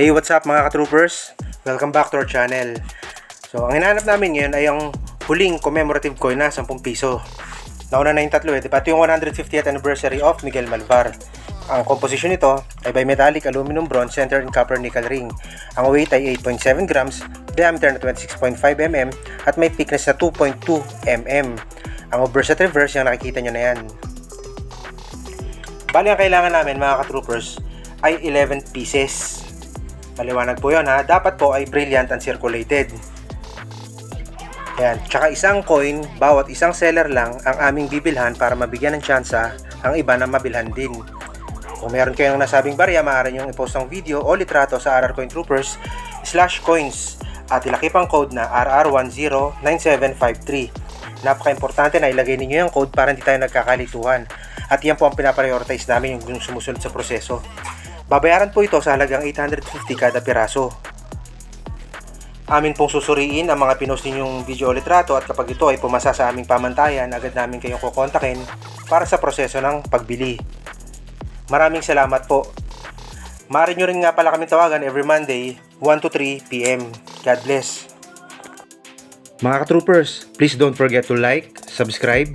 Hey, what's up mga ka-troopers? Welcome back to our channel. So, ang hinahanap namin ngayon ay ang huling commemorative coin na 10 piso. Nauna na yung tatlo eh? Ito yung 150th anniversary of Miguel Malvar. Ang composition nito ay bimetallic aluminum bronze centered in copper nickel ring. Ang weight ay 8.7 grams, diameter na 26.5 mm at may thickness na 2.2 mm. Ang obverse at reverse yung nakikita nyo na yan. Bali ang kailangan namin mga ka-troopers ay 11 pieces. Maliwanag po yun ha. Dapat po ay brilliant and circulated. Yan. Tsaka isang coin, bawat isang seller lang ang aming bibilhan para mabigyan ng tsansa ang iba na mabilhan din. Kung meron kayong nasabing barya, maaari nyo i-post ang video o litrato sa RR Coin Troopers slash coins at ilakip ang code na RR109753. Napaka-importante na ilagay ninyo yung code para hindi tayo nagkakalituhan. At yan po ang pinaprioritize namin yung sumusunod sa proseso. Babayaran po ito sa halagang 850 kada piraso. Amin pong susuriin ang mga pinost ninyong video o litrato at kapag ito ay pumasa sa aming pamantayan, agad namin kayong kukontakin para sa proseso ng pagbili. Maraming salamat po. Maaari nyo rin nga pala kami tawagan every Monday, 1 to 3 p.m. God bless. Mga ka-troopers, please don't forget to like, subscribe,